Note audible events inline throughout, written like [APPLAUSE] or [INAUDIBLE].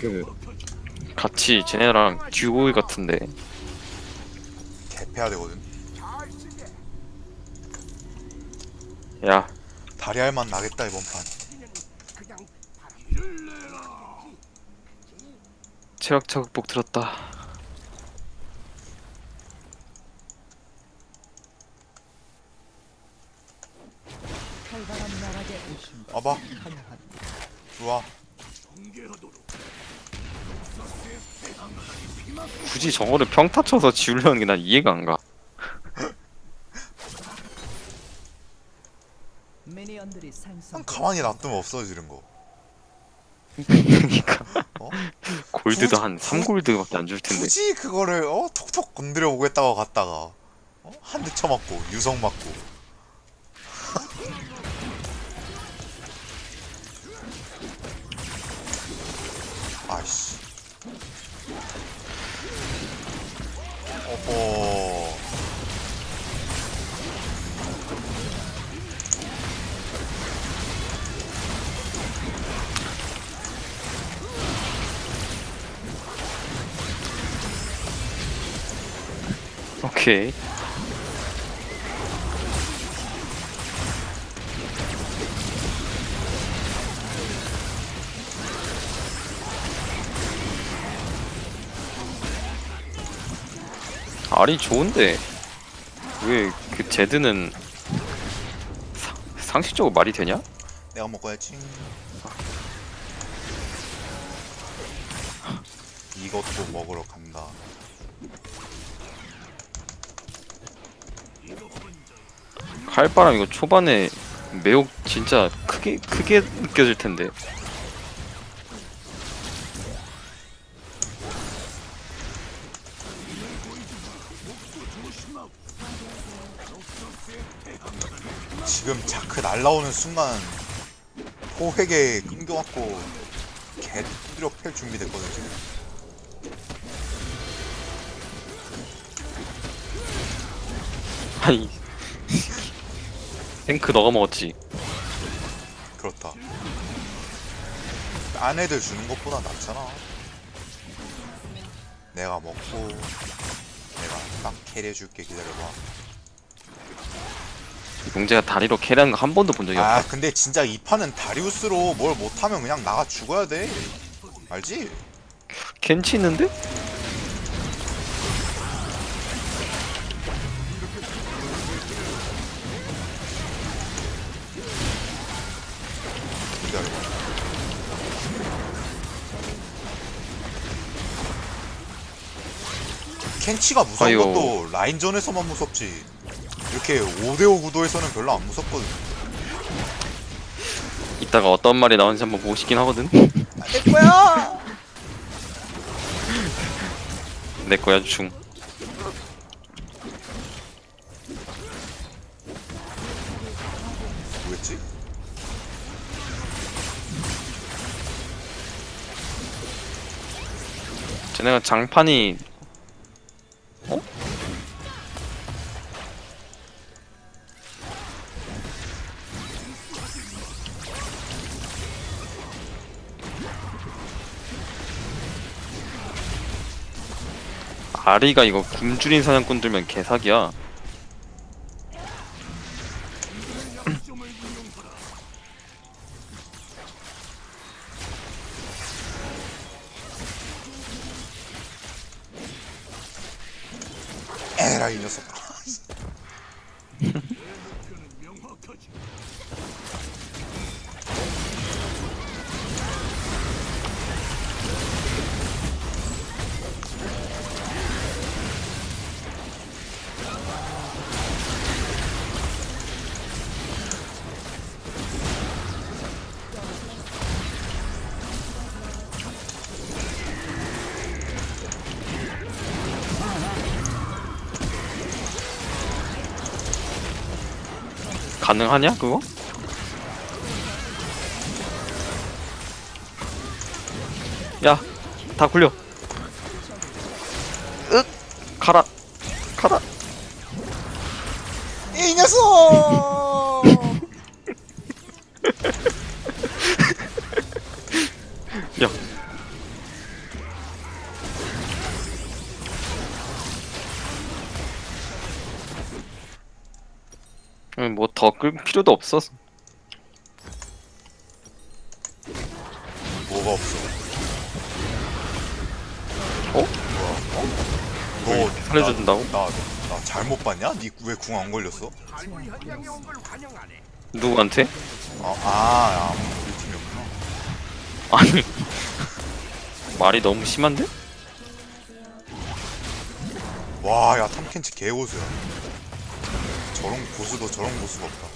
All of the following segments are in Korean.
그 같이 쟤네랑 듀오 같은데 개패야 되거든. 야 다리 할 만 나겠다 이번 판. 체력 차 극복 들었다 나락에 와봐. 좋아. 굳이 저거를 평타 쳐서 지우려는 게 난 이해가 안 가 미니언들이 상승. 난 가만히 놔두면 없어지는 거. 그러니까 어? 골드도 굳이- 한 3골드밖에 안 줄 텐데 굳이 그거를 어 톡톡 건드려 보겠다고 갔다가 어? 한 대 쳐맞고 유성 맞고. [LAUGHS] 아이씨. 어허. 오케이 알이 좋은데 왜 그 제드는 사- 상식적으로 말이 되냐? 내가 먹어야지. 이것도 먹으러 간다. 칼바람 이거 초반에 매혹 진짜 크게 크게 느껴질 텐데 지금 자크 날라오는 순간 포획에 끊겨갖고 개 두드려 팰 준비됐거든 지금. 아니 탱크 너가 먹었지 그렇다. 딴 애들 주는 것보다 낫잖아. 내가 먹고 내가 딱 캐리해줄게 기다려봐. 용재가 다리로 캐리하는 거 한 번도 본 적이 없다 아 근데 진짜 이 판은 다리우스로 뭘 못하면 그냥 나가 죽어야 돼. 알지? 켄치 있는데? 켄치가 무서운 아이고. 것도 라인전에서만 무섭지. 이렇게 5대5 구도에서는 별로 안 무섭거든. 이따가 어떤 말이 나오는지 한번 보고 싶긴 하거든 내 거야! 내 거야 중 뭐였지? 쟤네가 장판이 아리가 이거 굶주린 사냥꾼 들면 개사기야 에라 이 녀석. 가능하냐 그거? 야, 다 굴려. 윽, 가라, 가라. 이 녀석! 야, 뭐 더 끌 필요도 없었어. 뭐가 없어 어? 뭐야 어? 너 살려준다고? 나, 나, 나 잘못 봤냐? 니 왜 궁 안 걸렸어? 누구한테? 아, 아, 아 우리 팀이었구나 아니 말이 너무 심한데? 와, 야, 탐켄치 개고수야. 저런 고수도 저런 고수가 없다.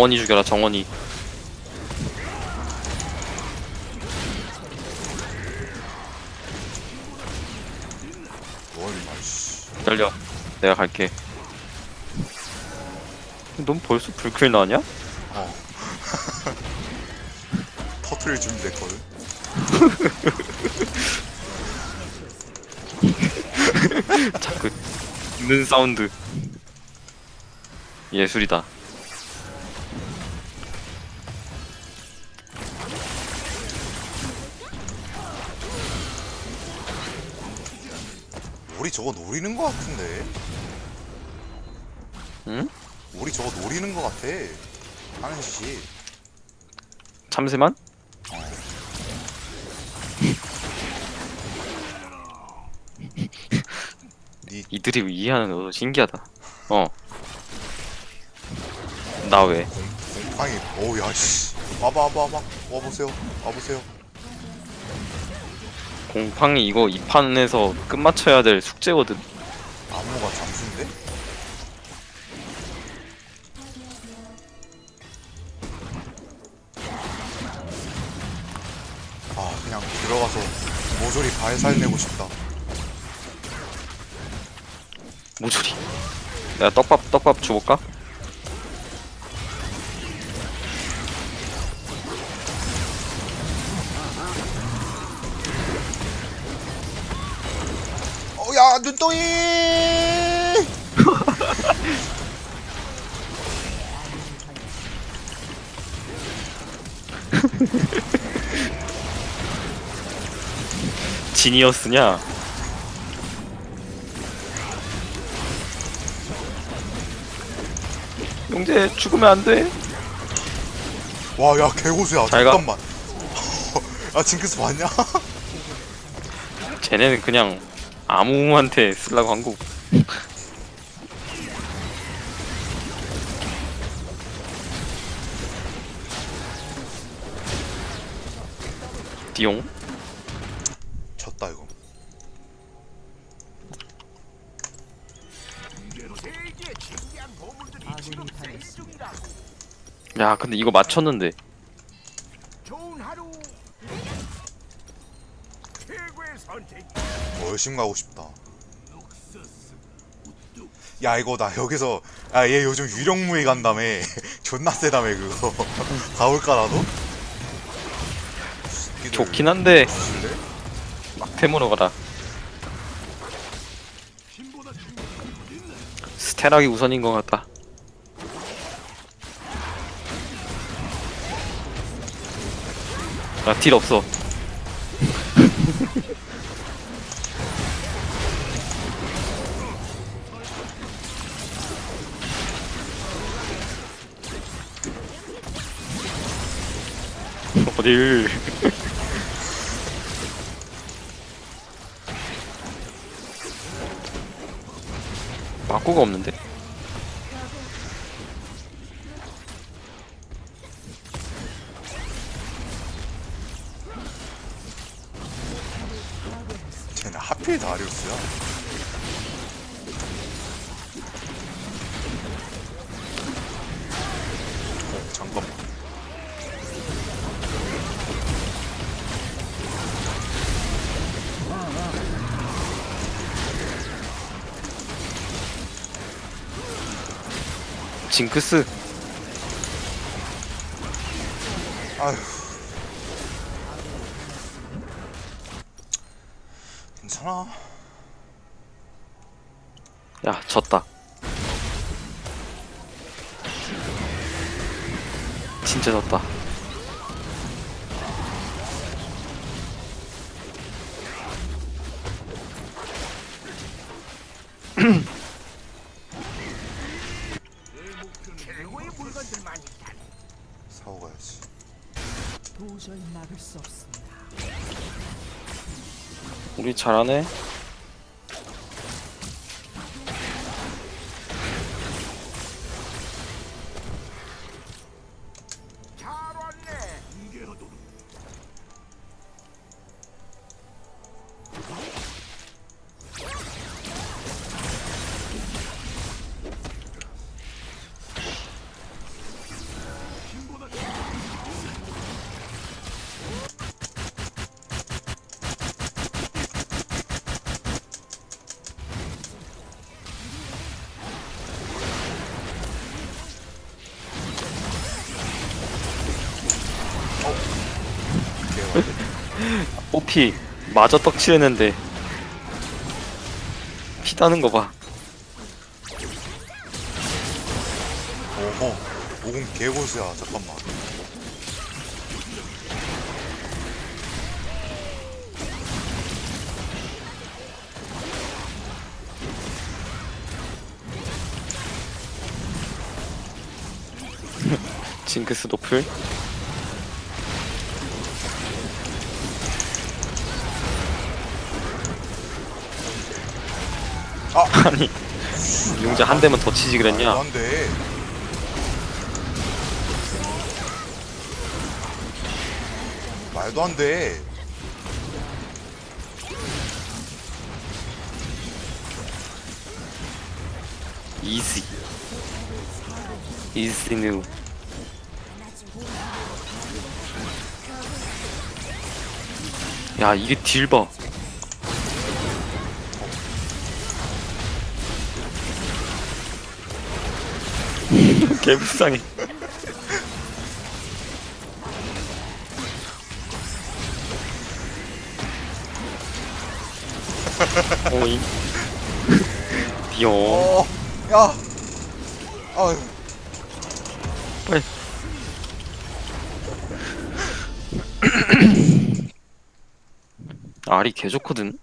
정원이 죽여라 정원이. 뭘, 마, 씨. 기다려. 내가 갈게. 넌 벌써 불킬 나냐? 어. [LAUGHS] 터트릴 준비됐거든. [LAUGHS] 자꾸 듣는 사운드. 예술이다. 우리 저거 노리는 거 같은데? 응? 우리 저거 노리는 거 같아. 하는 짓이. 참새만? 니 이들이 이해하는 거 신기하다. 어. 나 왜? 곰팡이 어우 야씨 와봐 와봐 와봐 와보세요 와보세요 공팡이 이거 이 판에서 끝마쳐야 될 숙제거든. 안무가 잠수인데? 아 그냥 들어가서 모조리 발살 내고 싶다 모조리. 내가 떡밥 떡밥 줘볼까? [LAUGHS] 지니어스냐? 용재 죽으면 안 돼. 와 야 개고수야 잘 가. 잠깐만 [LAUGHS] 아 징크스 봤냐? [LAUGHS] 쟤네는 그냥 아무한테 쓰려고 한 거고. 띠용? 졌다 이거. 야 근데 이거 맞췄는데 열심히 가고 싶다 야 이거 나 여기서 야얘 요즘 유령무에 간다며 [LAUGHS] 존나 세다며 그거 [LAUGHS] 가볼까 나도? 좋긴 한데 주실래? 막템으로 가라. 스테락이 우선인 것 같다. 나딜 없어. [LAUGHS] 어딜 [LAUGHS] 막구가 없는데? 징크스. 아휴. 괜찮아. 야 졌다. 진짜 졌다. 최고의 물건들만 있다. 사고 가야지 도저히 막을 수 없습니다. 우리 잘하네 뽀피 마저 떡치했는데 피 따는 거 봐. 오호 오공 개고수야 잠깐만. [LAUGHS] 징크스 노플 아! 아니 용자 한 대만 더 치지 그랬냐? 안돼 말도 안 돼. 이지 이지 뉴. 야 이게 딜 봐 개불쌍해 오잉 [LAUGHS] 비용. 어, 야, 아유, 빨리. 알이 개 좋거든